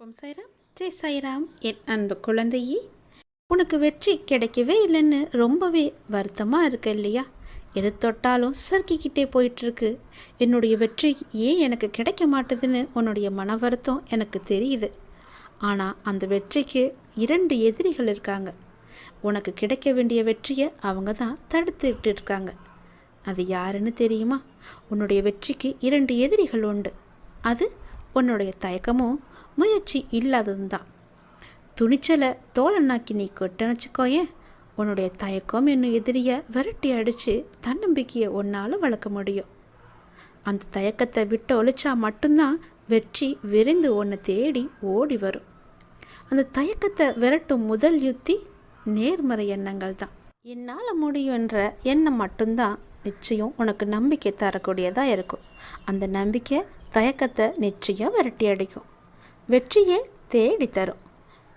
ஓம் சாய்ராம் ஜெய் சாய்ராம் என் அன்பு குழந்தையே உனக்கு வெற்றி கிடைக்கவே இல்லைன்னு ரொம்பவே வருத்தமாக இருக்கு இல்லையா? எது தொட்டாலும் சறுக்கிக்கிட்டே போயிட்டுருக்கு. என்னுடைய வெற்றி ஏன் எனக்கு கிடைக்க மாட்டுதுன்னு உன்னுடைய மன வருத்தம் எனக்கு தெரியுது. ஆனால் அந்த வெற்றிக்கு இரண்டு எதிரிகள் இருக்காங்க. உனக்கு கிடைக்க வேண்டிய வெற்றியை அவங்க தான் தடுத்துட்டு இருக்காங்க. அது யாருன்னு தெரியுமா? உன்னுடைய வெற்றிக்கு இரண்டு எதிரிகள் உண்டு. அது உன்னுடைய தயக்கமும் முயற்சி இல்லாததும் தான் துணிச்சலை தோலனாக்கி நீ கொட்டணிச்சுக்கோயேன் உன்னுடைய தயக்கம் என்னும் எதிரியை விரட்டி அடித்து தன்னம்பிக்கையை ஒன்றால் வளர்க்க முடியும். அந்த தயக்கத்தை விட்டு ஒழிச்சா மட்டும்தான் வெற்றி விரைந்து ஒன்று தேடி ஓடி வரும். அந்த தயக்கத்தை விரட்டும் முதல் யுத்தி நேர்மறை எண்ணங்கள் தான் என்னால் முடியுன்ற எண்ணம் மட்டும்தான் நிச்சயம் உனக்கு நம்பிக்கை தரக்கூடியதாக இருக்கும். அந்த நம்பிக்கை தயக்கத்தை நிச்சயம் விரட்டி அடிக்கும். வெற்றியை தேடி தரும்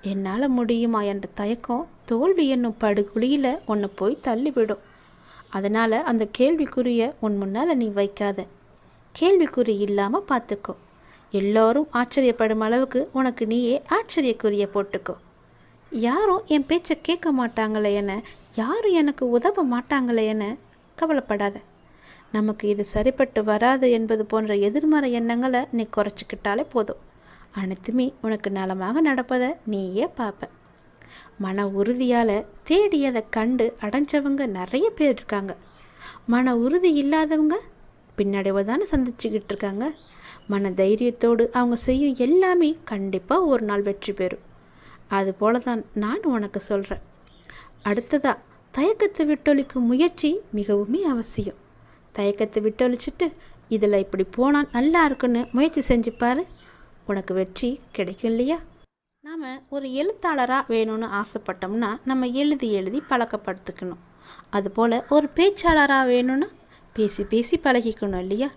என்னால் முடியுமா என்ற தயக்கம் தோல்வி என்னும் படுகுழியில் உன்னை போய் தள்ளிவிடும். அதனால் அந்த கேள்விக்குறியை உன் முன்னால் நீ வைக்காத. கேள்விக்குறி இல்லாமல் பார்த்துக்கோ எல்லோரும் ஆச்சரியப்படும் அளவுக்கு உனக்கு நீயே ஆச்சரியக்குரிய போட்டுக்கோ. யாரும் என் பேச்சை கேட்க மாட்டாங்களே என யாரும் எனக்கு உதவ மாட்டாங்களே என கவலைப்படாத. நமக்கு இது சரிப்பட்டு வராது என்பது போன்ற எதிர்மறை எண்ணங்களை நீ குறைச்சிக்கிட்டாலே போதும். அனைத்துமே உனக்கு நலமாக நடப்பதை நீயே பார்ப்ப. மன உறுதியால் தேடியதை கண்டு அடைஞ்சவங்க நிறைய பேர் இருக்காங்க. மன உறுதி இல்லாதவங்க பின்னடைவை தானே சந்திச்சுக்கிட்டு இருக்காங்க. மன தைரியத்தோடு அவங்க செய்யும் எல்லாமே கண்டிப்பாக ஒரு நாள் வெற்றி பெறும். அது போல தான் நான் உனக்கு சொல்கிறேன் அடுத்ததா தயக்கத்தை விட்டொழிக்கும் முயற்சி மிகவுமே அவசியம். தயக்கத்தை விட்டொழிச்சிட்டு இதில் இப்படி போனால் நல்லா இருக்குன்னு முயற்சி செஞ்சுப்பாரு உனக்கு வெற்றி கிடைக்கும் இல்லையா நாம் ஒரு எழுத்தாளராக வேணும்னு ஆசைப்பட்டோம்னா நம்ம எழுதி எழுதி பழக்கப்படுத்திக்கணும். அதுபோல் ஒரு பேச்சாளராக வேணும்னா பேசி பேசி பழகிக்கணும் இல்லையா?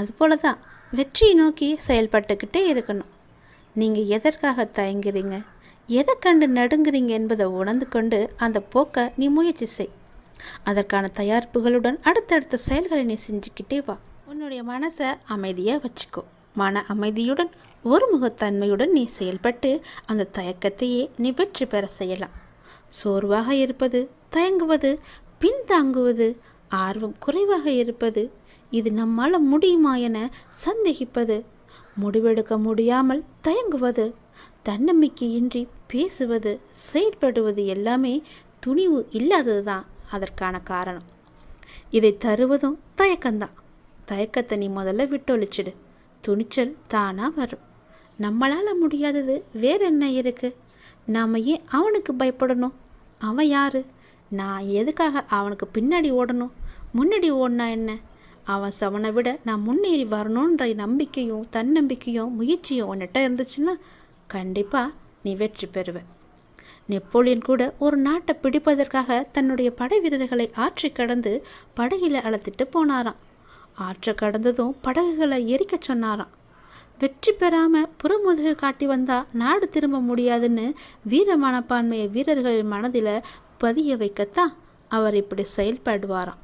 அதுபோல தான் வெற்றியை நோக்கி செயல்பட்டுக்கிட்டே இருக்கணும். நீங்கள் எதற்காக தயங்குறீங்க? எதை கண்டு நடுங்குறீங்க என்பதை உணர்ந்து கொண்டு அந்த போக்கை நீ முயற்சி செய். அதற்கான தயாரிப்புகளுடன் அடுத்தடுத்த செயல்களை நீ செஞ்சுக்கிட்டே வா. உன்னுடைய மனசை அமைதியாக வச்சுக்கோ. மன அமைதியுடன் ஒருமுகத்தன்மையுடன் நீ செயல்பட்டு அந்த தயக்கத்தையே நீ வெற்றி பெற செய்யலாம். சோர்வாக இருப்பது தயங்குவது பின்தாங்குவது ஆர்வம் குறைவாக இருப்பது இது நம்மால் முடியுமா என சந்தேகிப்பது முடிவெடுக்க முடியாமல் தயங்குவது தன்னம்பிக்கையின்றி பேசுவது செயற்படுவது எல்லாமே துணிவு இல்லாதது தான் அதற்கான காரணம். இதை தருவதும் தயக்கம்தான். தயக்கத்தை நீ முதல்ல விட்டொழிச்சிடு. துணிச்சல் தானாக வரும். நம்மளால் முடியாதது வேற என்ன இருக்குது நாம் ஏன் அவனுக்கு பயப்படணும்? அவன் யார்? நான் எதுக்காக அவனுக்கு பின்னாடி ஓடணும்? முன்னாடி ஓடினா என்ன? அவன் சவனை விட நான் முன்னேறி வரணுன்ற நம்பிக்கையும் தன்னம்பிக்கையும் முயற்சியும் உன்னிட்ட இருந்துச்சுன்னா கண்டிப்பாக நீ வெற்றி பெறுவ. நெப்போலியன் கூட ஒரு நாட்டை பிடிப்பதற்காக தன்னுடைய படை வீரர்களை ஆற்றி கடந்து படகில அழைத்துட்டு போனாராம். ஆற்றை கடந்ததும் படகுகளை எரிக்க சொன்னாராம். வெற்றி பெறாமல் புறமுதுகு காட்டி வந்தா நாடு திரும்ப முடியாதுன்னு வீர மனப்பான்மையை வீரர்களின் மனதில் பதிய வைக்கத்தான் அவர் இப்படி செயல்படுவாராம்.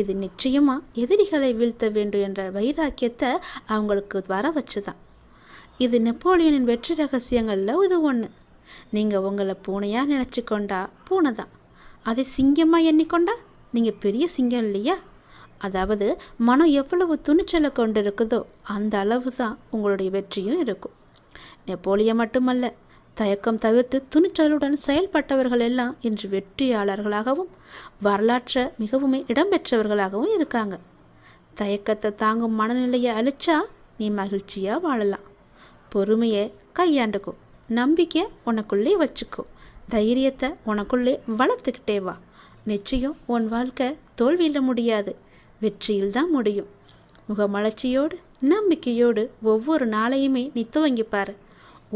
இது நிச்சயமாக எதிரிகளை வீழ்த்த வேண்டும் என்ற வைராக்கியத்தை அவங்களுக்கு வர வச்சுதான். இது நெப்போலியனின் வெற்றி ரகசியங்களில் இது ஒன்று நீங்கள் உங்களை பூனையாக நினச்சி கொண்டா பூனை தான் அதை சிங்கமாக எண்ணிக்கொண்டா நீங்கள் பெரிய சிங்கம் இல்லையா? அதாவது மனம் எவ்வளவு துணிச்சலை கொண்டு இருக்குதோ அந்த அளவு தான் உங்களுடைய வெற்றியும் இருக்கும். நெப்போலியன் மட்டுமல்ல தயக்கம் தவிர்த்து துணிச்சலுடன் செயல்பட்டவர்கள் எல்லாம் இன்று வெற்றியாளர்களாகவும் வரலாற்றை மிகவும் இடம்பெற்றவர்களாகவும் இருக்காங்க. தயக்கத்தை தாங்கும் மனநிலையை அழிச்சா நீ மகிழ்ச்சியாக வாழலாம். பொறுமையை கையாண்டுக்கோ நம்பிக்கை உனக்குள்ளே வச்சுக்கோ தைரியத்தை உனக்குள்ளே வளர்த்துக்கிட்டே வா. நிச்சயம் உன் வாழ்க்கை தோல்வியில் முடியாது. வெற்றியில் தான் முடியும். முகமலர்ச்சியோடு நம்பிக்கையோடு ஒவ்வொரு நாளையுமே நீ துவங்கி பாரு.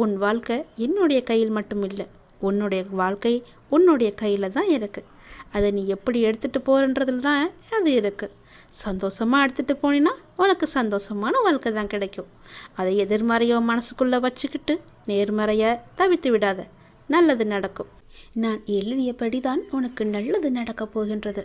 உன் வாழ்க்கை என்னுடைய கையில் மட்டும் இல்லை உன்னுடைய வாழ்க்கை உன்னுடைய கையில் தான் இருக்குது அதை நீ எப்படி எடுத்துகிட்டு போகிறன்றதுல தான் அது இருக்குது சந்தோஷமாக எடுத்துகிட்டு போனீன்னா உனக்கு சந்தோஷமான வாழ்க்கை தான் கிடைக்கும். அதை எதிர்மறையோ மனசுக்குள்ளே வச்சுக்கிட்டு நேர்மறையை தவித்து விடாத. நல்லது நடக்கும். நான் எழுதியபடி தான் உனக்கு நல்லது நடக்கப் போகின்றது.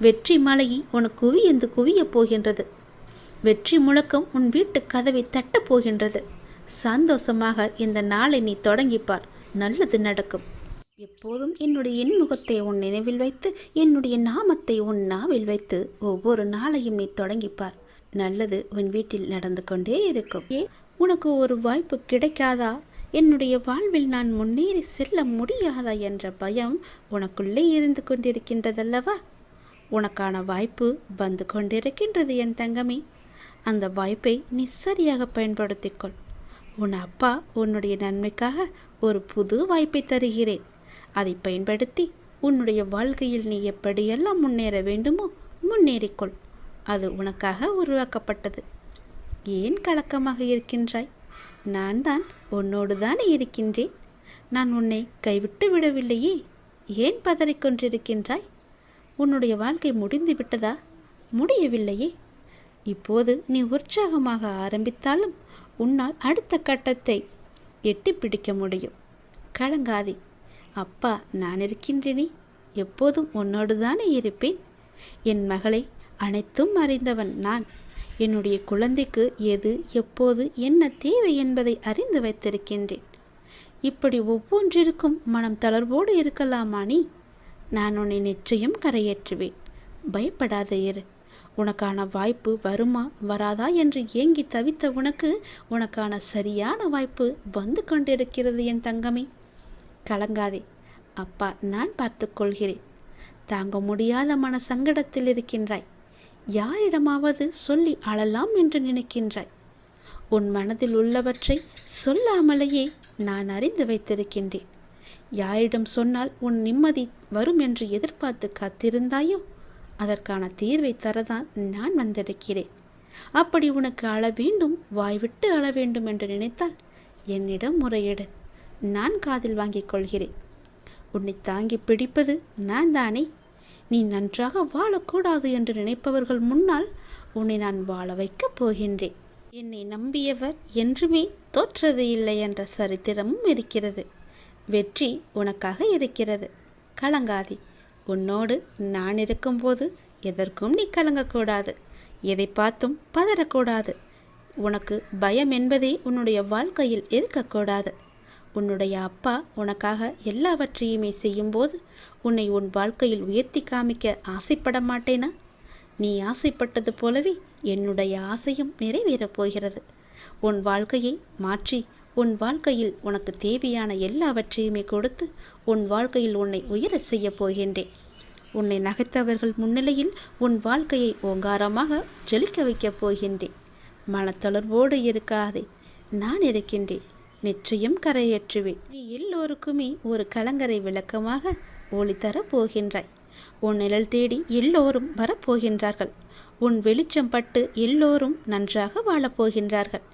வெற்றி மலையை உனக்கு குவியந்து குவியப் போகின்றது. வெற்றி முழக்கம் உன் வீட்டு கதவை தட்டப் போகின்றது. சந்தோஷமாக இந்த நாளை நீ தொடங்கிப்பார். நல்லது நடக்கும். எப்போதும் என்னுடைய எண்முகத்தை உன் நினைவில் வைத்து என்னுடைய நாமத்தை உன் நாவில் வைத்து ஒவ்வொரு நாளையும் நீ தொடங்கிப்பார். நல்லது உன் வீட்டில் நடந்து கொண்டே இருக்கும். ஏ உனக்கு ஒரு வாய்ப்பு கிடைக்காதா? என்னுடைய வாழ்வில் நான் முன்னேறி செல்ல முடியாதா என்ற பயம் உனக்குள்ளே இருந்து கொண்டிருக்கின்றதல்லவா? உனக்கான வாய்ப்பு வந்து கொண்டிருக்கின்றது என் தங்கமே. அந்த வாய்ப்பை நீ சரியாக பயன்படுத்திக்கொள். உன் அப்பா உன்னுடைய நன்மைக்காக ஒரு புது வாய்ப்பை தருகிறேன். அதை பயன்படுத்தி உன்னுடைய வாழ்க்கையில் நீ எப்படியெல்லாம் முன்னேற வேண்டுமோ முன்னேறிக்கொள். அது உனக்காக உருவாக்கப்பட்டது. ஏன் கலக்கமாக இருக்கின்றாய்? நான் தான் உன்னோடு தானே இருக்கின்றேன். நான் உன்னை கைவிட்டு விடவில்லையே. ஏன் பதறிக்கொண்டிருக்கின்றாய்? உன்னுடைய வாழ்க்கை முடிந்து விட்டதா? முடியவில்லையே. இப்போது நீ உற்சாகமாக ஆரம்பித்தாலும் உன்னால் அடுத்த கட்டத்தை எட்டி பிடிக்க முடியும். கலங்காதே. அப்பா நான் இருக்கின்றேனே. எப்போதும் உன்னோடு தானே இருப்பேன். என் மகளை அனைத்தும் அறிந்தவன் நான். என்னுடைய குழந்தைக்கு எது எப்போது என்ன தேவை என்பதை அறிந்து வைத்திருக்கின்றேன். இப்படி ஒவ்வொன்றிற்கும் மனம் தளர்வோடு இருக்கலாமா நீ? நான் உன்னை நிச்சயம் கரையேற்றுவேன். பயப்படாத இரு. உனக்கான வாய்ப்பு வருமா வராதா என்று ஏங்கி தவித்த உனக்கு உனக்கான சரியான வாய்ப்பு வந்து கொண்டிருக்கிறது என் தங்கமே. கலங்காதே. அப்பா நான் பார்த்துக்கொள்கிறேன் தாங்க முடியாத மன சங்கடத்தில் இருக்கின்றாய். யாரிடமாவது சொல்லி அழலாம் என்று நினைக்கின்றாய். உன் மனதில் உள்ளவற்றை சொல்லாமலேயே நான் அறிந்து வைத்திருக்கின்றேன். யாரிடம் சொன்னால் உன் நிம்மதி வரும் என்று எதிர்பார்த்து காத்திருந்தாயோ? அதற்கான தீர்வை தரதான் நான் வந்திருக்கிறேன். அப்படி உனக்கு அழ வேண்டும் வாய்விட்டு அழ வேண்டும் என்று நினைத்தால் என்னிடம் முறையிடு. நான் காதில் வாங்கிக் கொள்கிறேன். உன்னை தாங்கி பிடிப்பது நான் தானே? நீ நன்றாக வாழக்கூடாது என்று நினைப்பவர்கள் முன்னால் உன்னை நான் வாழ வைக்கப் போகின்றேன். என்னை நம்பியவர் என்றுமே தோற்றது இல்லை என்ற சரித்திரமும் இருக்கிறது. வெற்றி உனக்காக இருக்கிறது. கலங்காதே. உன்னோடு நான் இருக்கும்போது எதற்கும் நீ கலங்கக்கூடாது. எதை பார்த்தும் பதறக்கூடாது. உனக்கு பயம் என்பதே உன்னுடைய வாழ்க்கையில் இருக்கக்கூடாது. உன்னுடைய அப்பா உனக்காக எல்லாவற்றையுமே செய்யும்போது உன்னை உன் வாழ்க்கையில் உயர்த்தி காமிக்க ஆசைப்பட மாட்டேனா? நீ ஆசைப்பட்டது போலவே என்னுடைய ஆசையும் நிறைவேறப் போகிறது. உன் வாழ்க்கையை மாற்றி உன் வாழ்க்கையில் உனக்கு தேவையான எல்லாவற்றையுமே கொடுத்து உன் வாழ்க்கையில் உன்னை உயரச் செய்யப் போகின்றேன். உன்னை நகைத்தவர்கள் முன்னிலையில் உன் வாழ்க்கையை ஓங்காரமாக ஜொலிக்க வைக்கப் போகின்றேன். மனத்தளர்வோடு இருக்காதே நான் இருக்கின்றேன். நிச்சயம் கரையேற்றுவேன். நீ எல்லோருக்குமே ஒரு கலங்கரை விளக்கமாக ஒளி தரப் போகின்றாய். உன் நிழல் தேடி எல்லோரும் வரப்போகின்றார்கள் உன் வெளிச்சம் பட்டு எல்லோரும் நன்றாக வாழப்போகின்றார்கள்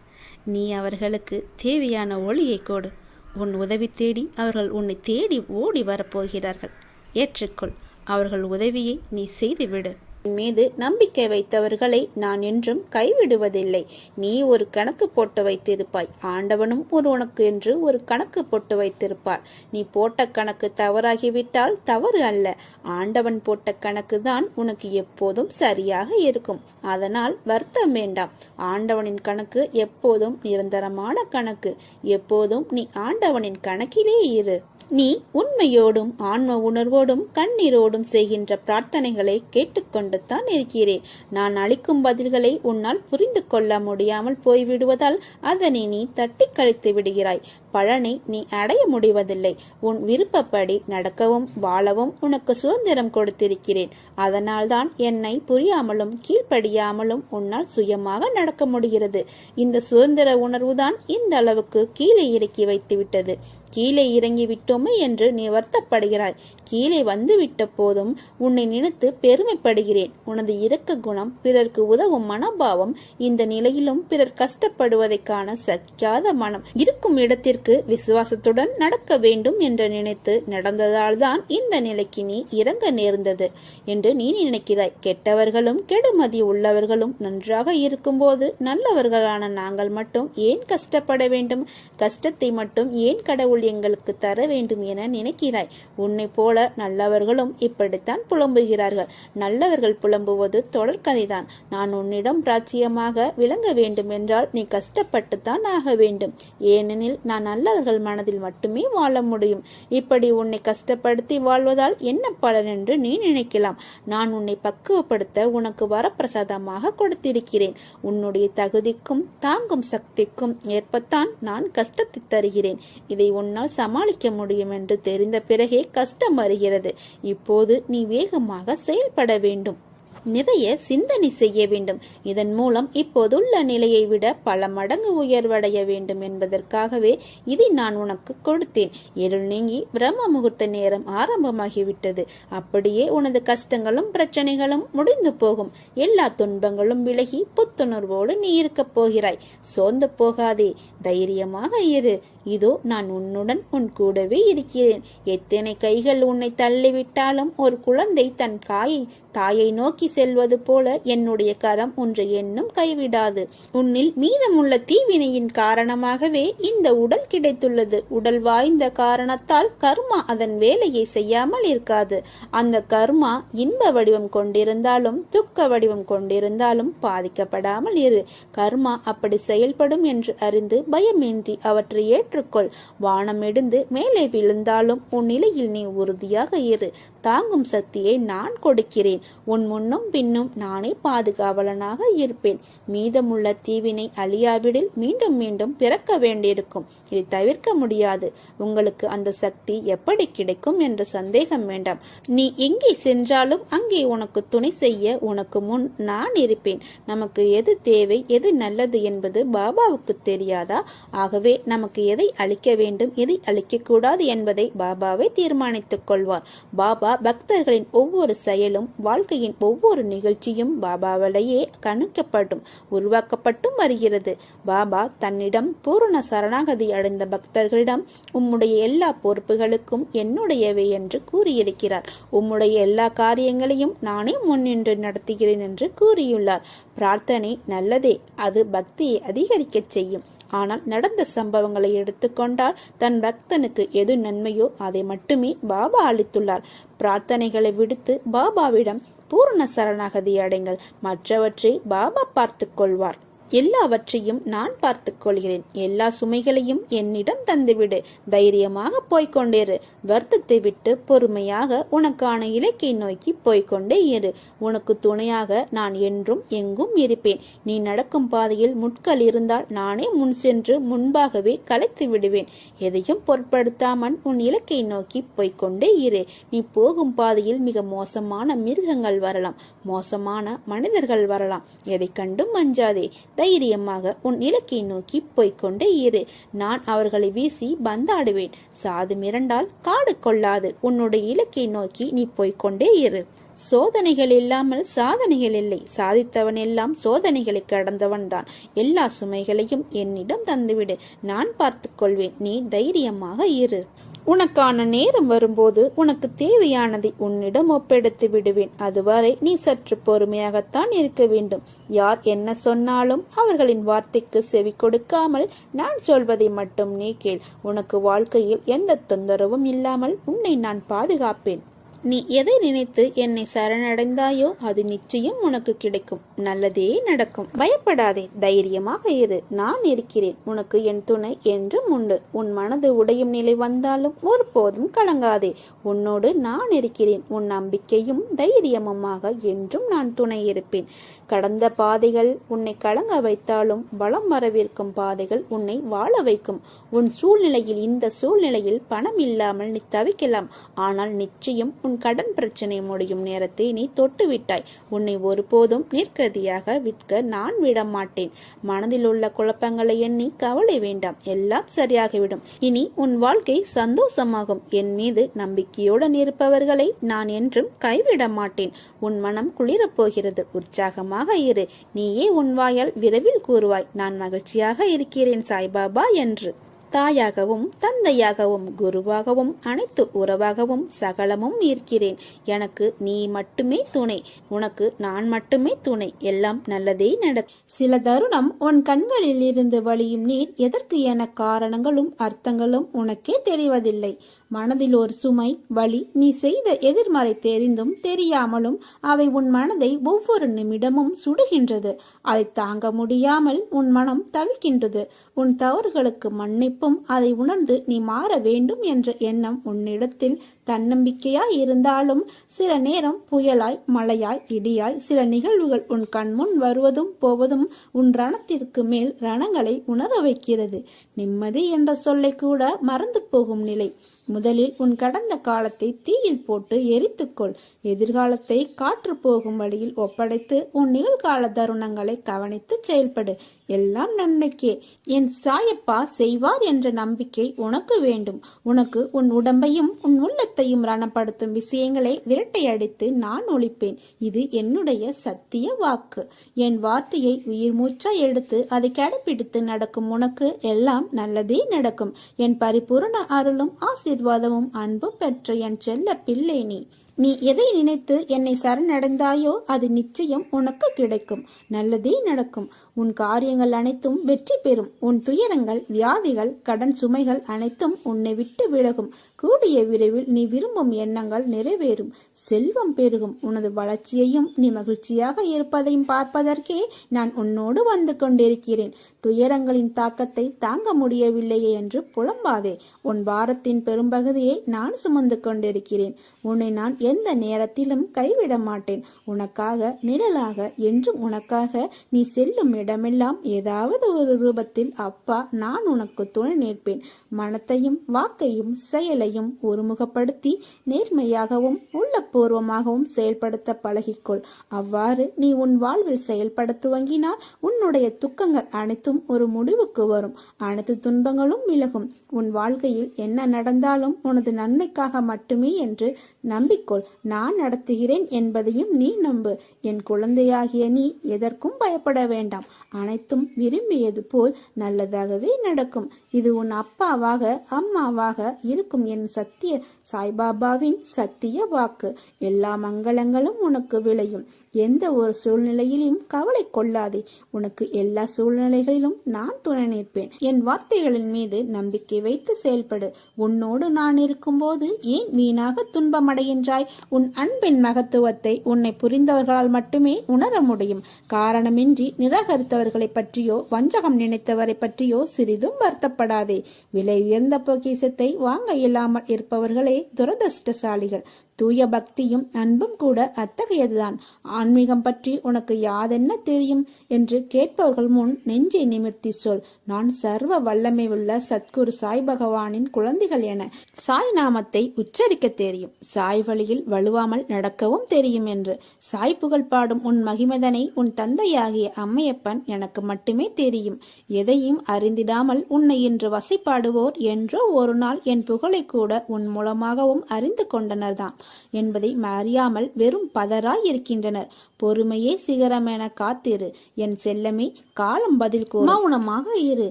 நீ அவர்களுக்கு தேவையான ஒளியை கொடு. உன் உதவி தேடி அவர்கள் உன்னை தேடி ஓடி வரப்போகிறார்கள். ஏற்றுக்கொள். அவர்கள் உதவியை நீ செய்துவிடு. மீது நம்பிக்கை வைத்தவர்களை நான் என்றும் கைவிடுவதில்லை. நீ ஒரு கணக்கு போட்டு வைத்திருப்பாய். ஆண்டவனும் ஒரு உனக்கு என்று ஒரு கணக்கு போட்டு வைத்திருப்பார். நீ போட்ட கணக்கு தவறாகிவிட்டால் தவறு அல்ல. ஆண்டவன் போட்ட கணக்கு தான் உனக்கு எப்போதும் சரியாக இருக்கும். அதனால் வருத்தம் வேண்டாம். ஆண்டவனின் கணக்கு எப்போதும் நிரந்தரமான கணக்கு. எப்போதும் நீ ஆண்டவனின் கணக்கிலே இரு. நீ உண்மையோடும் ஆன்ம உணர்வோடும் கண்ணீரோடும் செய்கின்ற பிரார்த்தனைகளை கேட்டுக்கொண்டுத்தான் இருக்கிறேன் நான் அளிக்கும் பதில்களை உன்னால் புரிந்து கொள்ள முடியாமல் போய்விடுவதால் அதனை நீ தட்டி கழித்து விடுகிறாய். பழனை நீ அடைய முடிவதில்லை. உன் விருப்பப்படி நடக்கவும் வாழவும் உனக்கு சுதந்திரம் கொடுத்திருக்கிறேன். அதனால்தான் என்னை புரியாமலும் கீழ்ப்படியாமலும் உன்னால் சுயமாக நடக்க முடிகிறது. இந்த சுதந்திர உணர்வுதான் இந்த அளவுக்கு கீழே இறக்கி வைத்துவிட்டது. கீழே இறங்கி விட்டோமே என்று நீ வருத்தப்படுகிறாய். கீழே வந்து விட்ட போதும் உன்னை நினைத்து பெருமைப்படுகிறேன். உனது இரக்க குணம் பிறர்க்கு உதவும் மனோபாவம் இந்த நிலையிலும் பிறர் கஷ்டப்படுவதை காண சகிக்காத மனம் இருக்கும் இடத்திற்கு விசுவாசத்துடன் நடக்க வேண்டும் என்று நினைத்து நடந்ததால் தான் இந்த நிலைக்கு நீ இறங்க நேர்ந்தது என்று நீ நினைக்கிறாய். கெட்டவர்களும் கெடுமதி உள்ளவர்களும் நன்றாக இருக்கும்போது நல்லவர்களான நாங்கள் மட்டும் ஏன் கஷ்டப்பட வேண்டும்? கஷ்டத்தை மட்டும் ஏன் கடவுள் எங்களுக்கு தர வேண்டும் என நினைக்கிறாய்? உன்னை போல நல்லவர்களும் இப்படித்தான் புலம்புகிறார்கள். நல்லவர்கள் புலம்புவது தொடர்கதைதான் நான் உன்னிடம் ராஜ்யமாக விளங்க வேண்டும் என்றால் நீ கஷ்டப்பட்டுத்தான் ஆக வேண்டும். ஏனெனில் நான் நல்லவர்கள் மனதில் மட்டுமே வாழ முடியும். இப்படி உன்னை கஷ்டப்படுத்தி வாழ்வதால் என்ன பலன் என்று நீ நினைக்கலாம். நான் உன்னை பக்குவப்படுத்த உனக்கு வரப்பிரசாதமாக கொடுத்திருக்கிறேன். உன்னுடைய தகுதிக்கும் தாங்கும் சக்திக்கும் ஏற்பத்தான் நான் கஷ்டத்தை தருகிறேன். இதை உன்னால் சமாளிக்க முடியும் என்று தெரிந்த பிறகே கஷ்டம் வருகிறது. இப்போது நீ வேகமாக செயல்பட வேண்டும். நிறைய சிந்தனை செய்ய வேண்டும். இதன் மூலம் இப்போதுள்ள நிலையை விட பல மடங்கு உயர்வடைய வேண்டும் என்பதற்காகவே இதை நான் உனக்கு கொடுத்தேன். இருள் நீங்கி பிரம்ம முகூர்த்த நேரம் ஆரம்பமாகிவிட்டது. அப்படியே உனது கஷ்டங்களும் பிரச்சனைகளும் முடிந்து போகும். எல்லா துன்பங்களும் விலகி புத்துணர்வோடு நீ இருக்கப் போகிறாய். சோர்ந்து போகாதே. தைரியமாக இரு. இதோ நான் உன்னுடன் உன் கூடவே இருக்கிறேன். எத்தனை கைகள் உன்னை தள்ளிவிட்டாலும் ஒரு குழந்தை தன் காயை தாயை நோக்கி செல்வது போல என்னுடைய கரம் ஒன்று என்னும் கைவிடாது. உன்னில் மீதமுள்ள தீவினையின் காரணமாகவே இந்த உடல் கிடைத்துள்ளது. உடல் வாய்ந்த காரணத்தால் கர்மா அதன் வேலையை செய்யாமல் இருக்காது. அந்த கர்மா இன்ப வடிவம் கொண்டிருந்தாலும் துக்க வடிவம் கொண்டிருந்தாலும் பாதிக்கப்படாமல் இரு. கர்மா அப்படி செயல்படும் என்று அறிந்து பயமின்றி அவற்றை ஏற்றுக்கொள். வானம் எடுந்து மேலே விழுந்தாலும் உன் நிலையில் நீ உறுதியாக இரு. தாங்கும் சக்தியை நான் கொடுக்கிறேன். உன் முன்னும் பின்னும் நானே பாதுகாவலனாக இருப்பேன். மீதமுள்ள தீவினை அழியாவிடில் மீண்டும் மீண்டும் பிறக்க வேண்டியிருக்கும். இதை தவிர்க்க முடியாது. உங்களுக்கு அந்த சக்தி எப்படி கிடைக்கும் என்ற சந்தேகம் வேண்டாம். நீ எங்கே சென்றாலும் அங்கே உனக்கு துணை செய்ய உனக்கு முன் நான் இருப்பேன். நமக்கு எது தேவை எது நல்லது என்பது பாபாவுக்கு தெரியாதா? ஆகவே நமக்கு எது அளிக்க வேண்டும் எதை அளிக்கக்கூடாது என்பதை பாபாவே தீர்மானித்துக் கொள்வார். பாபா பக்தர்களின் ஒவ்வொரு செயலும் வாழ்க்கையின் ஒவ்வொரு நிகழ்ச்சியும் பாபாவிலேயே கணிக்கப்படும் உருவாக்கப்பட்டும் வருகிறது. பாபா தன்னிடம் பூரண சரணாகதி அடைந்த பக்தர்களிடம் உம்முடைய எல்லா பொறுப்புகளுக்கும் என்னுடையவை என்று கூறியிருக்கிறார். உம்முடைய எல்லா காரியங்களையும் நானே முன்னின்று நடத்துகிறேன் என்று கூறியுள்ளார். பிரார்த்தனை நல்லதே அது பக்தியை அதிகரிக்கச் செய்யும். ஆனால் நடந்த சம்பவங்களை எடுத்துக்கொண்டால் தன் பக்தனுக்கு எது நன்மையோ அதை மட்டுமே பாபா அளித்துள்ளார். பிரார்த்தனைகளை விடுத்து பாபாவிடம் பூர்ண சரணாகதி அடைங்கள். மற்றவற்றை பாபா பார்த்துக் கொள்வார். எல்லாவற்றையும் நான் பார்த்துக் கொள்கிறேன். எல்லா சுமைகளையும் என்னிடம் தந்துவிடு. தைரியமாக போய்க்கொண்டேரு வருத்தத்தை விட்டு பொறுமையாக உனக்கான இலக்கை நோக்கி போய்கொண்டே இரு. உனக்கு துணையாக நான் என்றும் எங்கும் இருப்பேன். நீ நடக்கும் பாதையில் முட்கள் இருந்தால் நானே முன் சென்று முன்பாகவே கலைத்து விடுவேன். எதையும் பொருட்படுத்தாமல் உன் இலக்கை நோக்கி போய்க்கொண்டே இரு. நீ போகும் பாதையில் மிக மோசமான மிருகங்கள் வரலாம். மோசமான மனிதர்கள் வரலாம். எதை கண்டும் அஞ்சாதே. தைரியமாக உன் இலக்கை நோக்கி போய்க்கொண்டே இரு. நான் அவர்களை வீசி பந்தாடுவேன். சாது மிரண்டால் காடு கொள்ளாது. உன்னுடைய இலக்கை நோக்கி நீ போய்கொண்டே இரு. சோதனைகள் இல்லாமல் சாதனைகள் இல்லை. சாதித்தவன் எல்லாம் சோதனைகளை கடந்தவன் தான். எல்லா சுமைகளையும் என்னிடம் தந்துவிடு. நான் பார்த்துக்கொள்வேன். நீ தைரியமாக இரு. உனக்கான நேரம் வரும்போது உனக்கு தேவையானதை உன்னிடம் ஒப்பெடுத்து விடுவேன். அதுவரை நீ சற்று பொறுமையாகத்தான் இருக்க வேண்டும். யார் என்ன சொன்னாலும் அவர்களின் வார்த்தைக்கு செவி கொடுக்காமல் நான் சொல்வதை மட்டும் நீ கேள். உனக்கு வாழ்க்கையில் எந்த தொந்தரவும் இல்லாமல் உன்னை நான் பாதுகாப்பேன். நீ எதை நினைத்து என்னை சரணடைந்தாயோ அது நிச்சயம் உனக்கு கிடைக்கும். நல்லதே நடக்கும். பயப்படாதே. தைரியமாக இரு. நான் இருக்கிறேன். உனக்கு என் துணை என்றும் உண்டு. உன் மனது உடையும் நிலை வந்தாலும் ஒருபோதும் கலங்காதே. உன்னோடு நான் இருக்கிறேன். உன் நம்பிக்கையும் தைரியமுமாக என்றும் நான் துணை இருப்பேன். கடந்த பாதைகள் உன்னை கலங்க வைத்தாலும் வளம் வரவிருக்கும் பாதைகள் உன்னை வாழ வைக்கும். உன் சூழ்நிலையில் இந்த சூழ்நிலையில் பணம் இல்லாமல் நீ தவிக்கலாம். ஆனால் நிச்சயம் உன் கடன் பிரச்சனை முடியும் நேரத்தை நீ தொட்டுவிட்டாய். உன்னை ஒருபோதும் நிற்கதியாக விற்க நான் விட மாட்டேன் மனதில் உள்ள குழப்பங்களை எண்ணி கவலை வேண்டாம். எல்லாம் சரியாகிவிடும். இனி உன் வாழ்க்கை சந்தோஷமாகும். என் மீது நம்பிக்கையுடன் இருப்பவர்களை நான் என்றும் கைவிட மாட்டேன் உன் மனம் குளிரப் போகிறது. உற்சாகமாக இரு. நீயே உன் வாயால் விரைவில் கூறுவாய் நான் மகிழ்ச்சியாக இருக்கிறேன் சாய்பாபா என்று. தாயாகவும் தந்தையாகவும் குருவாகவும் அனைத்து உறவாகவும் சகலமும் இருக்கிறேன். எனக்கு நீ மட்டுமே துணை உனக்கு நான் மட்டுமே துணை. எல்லாம் நல்லதே நடக்கும் சில தருணம் உன் கண்களில் இருந்து வழியும் நீர். எதற்கு என காரணங்களும் அர்த்தங்களும் உனக்கே தெரிவதில்லை. மனதில் ஒரு சுமை வலி நீ செய்த எதிர்மறை தெரிந்தும் தெரியாமலும் அவை உன் மனதை ஒவ்வொரு நிமிடமும் சுடுகின்றது. அதை தாங்க முடியாமல் உன் மனம் தவிக்கின்றது. உன் தவறுகளுக்கு மன்னிப்பும் அதை உணர்ந்து நீ மாற வேண்டும் என்ற எண்ணம் உன்னிடத்தில் தன்னம்பிக்கையாய் இருந்தாலும் சில நேரம் புயலாய் மழையாய் இடியாய் சில நிகழ்வுகள் உன் கண்முன் வருவதும் போவதும் உன் ரணத்திற்கு மேல் ரணங்களை உணர வைக்கிறது. நிம்மதி என்ற சொல்லை கூட மறந்து போகும் நிலை. முதலில் உன் கடந்த காலத்தை தீயில் போட்டு எரித்துக்கொள். எதிர்காலத்தை காற்று போகும் வழியில் ஒப்படைத்து உன் நிகழ்கால தருணங்களை கவனித்து செயல்படு. எல்லாம் நன்மைக்கே. என் சாயப்பா செய்வார் என்ற நம்பிக்கை உனக்கு வேண்டும். உனக்கு உன் உடம்பையும் உன் உள்ளத்தையும் ரணப்படுத்தும் விஷயங்களை விரட்டையடித்து நான் ஒழிப்பேன். இது என்னுடைய சத்திய வாக்கு. என் வார்த்தையை உயிர் மூச்சா எடுத்து அதை கடைபிடித்து நடக்கும் உனக்கு எல்லாம் நல்லதே நடக்கும். என் பரிபூரண அருளும் ஆசீர்வாதமும் அன்பும் பெற்ற என் செல்ல பிள்ளை நீ. நீ எதை நினைத்து என்னை சரணடைந்தாயோ அது நிச்சயம் உனக்கு கிடைக்கும். நல்லதே நடக்கும். உன் காரியங்கள் அனைத்தும் வெற்றி பெறும். உன் துயரங்கள் வியாதிகள் கடன் சுமைகள் அனைத்தும் உன்னை விட்டு விலகும். கூடிய விரைவில் நீ விரும்பும் எண்ணங்கள் நிறைவேறும். செல்வம் பெருகும். உனது வளர்ச்சியையும் நீ மகிழ்ச்சியாக இருப்பதையும் பார்ப்பதற்கே நான் உன்னோடு வந்து கொண்டிருக்கிறேன். துயரங்களின் தாக்கத்தை தாங்க முடியவில்லையே என்று புலம்பாதே. உன் பாரத்தின் பெரும்பகுதியை நான் சுமந்து கொண்டிருக்கிறேன். உன்னை நான் எந்த நேரத்திலும் கைவிட மாட்டேன். உனக்காக நிழலாக என்றும் உனக்காக நீ செல்லும் இடமெல்லாம் ஏதாவது ஒரு ரூபத்தில் அப்பா நான் உனக்கு துணை நிற்பேன். மனத்தையும் வாக்கையும் செயலையும் ஒருமுகப்படுத்தி நேர்மையாகவும் உள்ள பூர்வமாகவும் செயல்படுத்த பழகிக்கொள். அவ்வாறு நீ உன் வாழ்வில் செயல்பட துவங்கினால் உன்னுடைய துக்கங்கள் அனைத்தும் ஒரு முடிவுக்கு வரும். அனைத்து துன்பங்களும் விலகும். உன் வாழ்க்கையில் என்ன நடந்தாலும் உனது நன்மைக்காக மட்டுமே என்று நம்பிக்கொள். நான் நடத்துகிறேன் என்பதையும் நீ நம்பு. என் குழந்தையாகிய நீ எதற்கும் பயப்பட வேண்டாம். அனைத்தும் விரும்பியது போல் நல்லதாகவே நடக்கும். இது உன் அப்பாவாக அம்மாவாக இருக்கும் என் சத்திய சாய்பாபாவின் சத்திய வாக்கு. எல்லா மங்களங்களும் உனக்கு விளையும். எந்த ஒரு சூழ்நிலையிலும் கவலை கொள்ளாதே. உனக்கு எல்லா சூழ்நிலைகளிலும் நான் துணை நிற்பேன். என் வார்த்தைகளின் மீது நம்பிக்கை வைத்து செயல்படு. உன்னோடு நான் இருக்கும்போது ஏன் வீணாக துன்பமடைகின்றாய்? உன் அன்பின் மகத்துவத்தை உன்னை புரிந்தவர்களால் மட்டுமே உணர முடியும். காரணமின்றி நிராகரித்தவர்களை பற்றியோ வஞ்சகம் நினைத்தவரை பற்றியோ சிறிதும் வருத்தப்படாதே. விலை உயர்ந்த பொக்கிசத்தை வாங்க இயலாமல் இருப்பவர்களே துரதிருஷ்டசாலிகள். தூய பக்தியும் அன்பும் கூட அத்தகையதுதான். ஆன்மீகம் பற்றி உனக்கு யாதென்ன தெரியும்? என்று கேட்பவர்கள் முன் நெஞ்சை நிமிர்த்தி சொல். நான் சர்வ வல்லமை உள்ள சத்குரு சாய் பகவானின் குழந்தைகள் என சாய் நாமத்தை உச்சரிக்க தெரியும். சாய் வழியில் வலுவாமல் நடக்கவும் தெரியும் என்று சாய் புகழ் பாடும் உன் மகிமதனை உன் தந்தையாகிய அம்மையப்பன் எனக்கு மட்டுமே தெரியும். எதையும் அறிந்திடாமல் உன்னை இன்று வசைப்பாடுவோர் என்றோ ஒரு நாள் என் புகழை கூட உன் மூலமாகவும் அறிந்து கொண்டனர்தான் என்பதை அறியாமல் வெறும் பதராய் இருக்கின்றனர். பொறுமையே சிகரம் என காத்திரு. என் செல்லமே காலம் பதில் மௌனமாக இரு.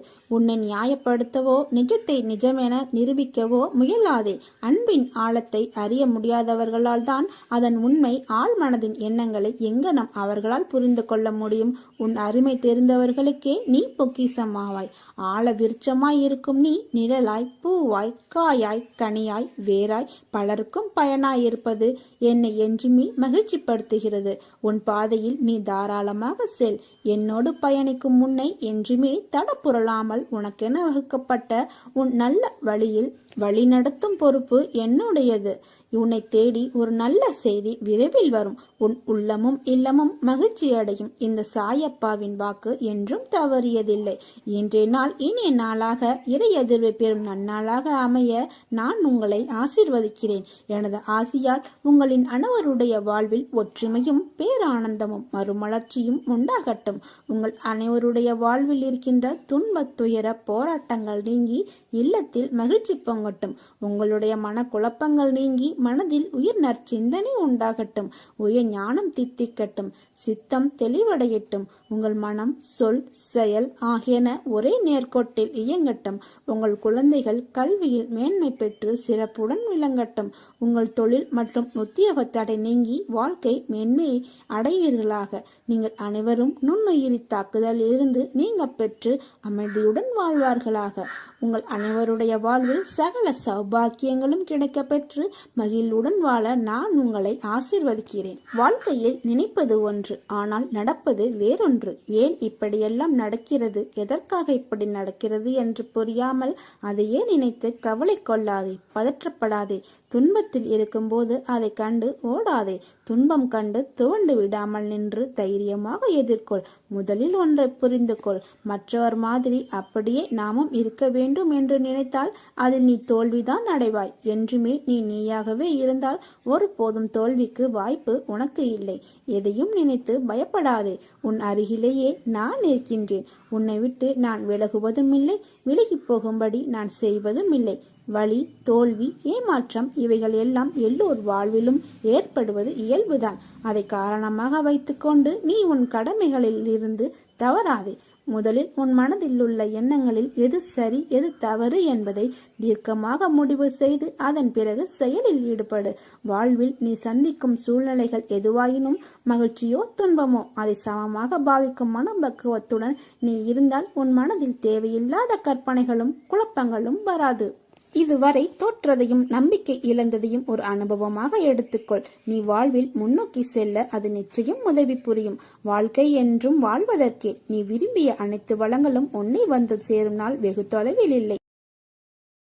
உன்னை நியாயப்படுத்தவோ நிஜத்தை நிஜமென நிரூபிக்கவோ முயலாதே. அன்பின் ஆழத்தை அறிய முடியாதவர்களால் தான் அதன் உண்மை ஆழ்மனதின் எண்ணங்களை எங்கனம் அவர்களால் புரிந்து கொள்ள முடியும். உன் அருமை தெரிந்தவர்களுக்கே நீ பொக்கிசமாவாய் ஆழ விருட்சமாய் இருக்கும் நீ நிழலாய் பூவாய் காயாய் கனியாய் வேராய் பலருக்கும் பயனாய் இருப்பது என்னை என்றுமே மகிழ்ச்சிப்படுத்துகிறது. உன் பாதையில் நீ தாராளமாக செல். என்னோடு பயணிக்கும் முன்னை என்றுமே தடப்புரளாமல் உனக்கென வகுக்கப்பட்ட உன் நல்ல வழியில் வழிநடத்தும் பொறுப்பு என்னுடையது. உன்னை தேடி ஒரு நல்ல செய்தி விரைவில் வரும். உன் உள்ளமும் இல்லமும் மகிழ்ச்சி அடையும். இந்த சாயப்பாவின் வாக்கு என்றும் தவறியதில்லை. இன்றைய நாள் இனிய நாளாக இறை எதிர்வை பெறும் நன்னாளாக அமைய நான் உங்களை ஆசிர்வதிக்கிறேன். எனது ஆசியால் உங்களின் அனைவருடைய வாழ்வில் ஒற்றுமையும் பேரானந்தமும் மறுமலர்ச்சியும் உண்டாகட்டும். உங்கள் அனைவருடைய வாழ்வில் இருக்கின்ற துன்ப துயர போராட்டங்கள் நீங்கி இல்லத்தில் மகிழ்ச்சி பொங்கட்டும் உங்களுடைய மனக்குழப்பங்கள் நீங்கி மனதில் உயிர் நற்சிந்தனை உண்டாகட்டும். உயர் ஞானம் தித்திக்கட்டும். சித்தம் தெளிவடையட்டும். உங்கள் மனம் சொல் செயல் ஆகியன ஒரே நேர்கோட்டில் இயங்கட்டும். உங்கள் குழந்தைகள் கல்வியில் மேன்மை பெற்று சிறப்புடன் விளங்கட்டும். உங்கள் தொழில் மற்றும் உத்தியோக தடை நீங்கி வாழ்க்கை மேன்மையை அடைவீர்களாக. நீங்கள் அனைவரும் நுண்ணுயிரி தாக்குதலில் இருந்து நீங்க பெற்று அமைதியுடன் வாழ்வார்களாக. உங்கள் அனைவருடைய வாழ்வில் சகல சௌபாக்கியங்களும் கிடைக்க பெற்று மகிழ்வுடன் வாழ நான் உங்களை ஆசிர்வதிக்கிறேன். வாழ்க்கையில் நினைப்பது ஒன்று ஆனால் நடப்பது வேறொன்று. ஏன் இப்படியெல்லாம் நடக்கிறது? எதற்காக இப்படி நடக்கிறது என்று புரியாமல் அதையே நினைத்து கவலை கொள்ளாதே பதற்றப்படாதே? துன்பத்தில் இருக்கும்போது அதை கண்டு ஓடாதே? துன்பம் கண்டு துவண்டு விடாமல் நின்று தைரியமாக எதிர்கொள். முதலில் ஒன்றை புரிந்து கொள். மற்றவர் மாதிரி அப்படியே நாமும் இருக்க வேண்டும் என்று நினைத்தால் அதில் நீ தோல்விதான் அடைவாய். என்றுமே நீ நீயாகவே இருந்தால் ஒருபோதும் தோல்விக்கு வாய்ப்பு உனக்கு இல்லை. எதையும் நினைத்து பயப்படாதே. உன் அருகிலேயே நான் இருக்கின்றேன். உன்னை விட்டு நான் விலகுவதும் இல்லை விலகி போகும்படி நான் செய்வதும் இல்லை வலி தோல்வி ஏமாற்றம் இவைகள் எல்லாம் எல்லோர் வாழ்விலும் ஏற்படுவது இயல்புதான். அதை காரணமாக வைத்துக்கொண்டு நீ உன் கடமைகளில் இருந்து தவறாதே. முதலில் உன் மனதில் உள்ள எண்ணங்களில் எது சரி எது தவறு என்பதை தீர்க்கமாக முடிவு செய்து அதன் பிறகு செயலில் ஈடுபடு. வாழ்வில் நீ சந்திக்கும் சூழ்நிலைகள் எதுவாயினும் மகிழ்ச்சியோ துன்பமோ அதை சமமாக பாவிக்கும் மனப்பக்குவத்துடன் நீ இருந்தால் உன் மனதில் தேவையில்லாத கற்பனைகளும் குழப்பங்களும் வராது. இதுவரை தோற்றதையும் நம்பிக்கை இழந்ததையும் ஒரு அனுபவமாக எடுத்துக்கொள். நீ வாழ்வில் முன்னோக்கி செல்ல அது நிச்சயம் உதவி புரியும். வாழ்க்கை என்றும் வாழ்வதற்கே நீ விரும்பிய அனைத்து வளங்களும் உன்னை வந்து சேரும். நாள் வெகு தொலைவில் இல்லை.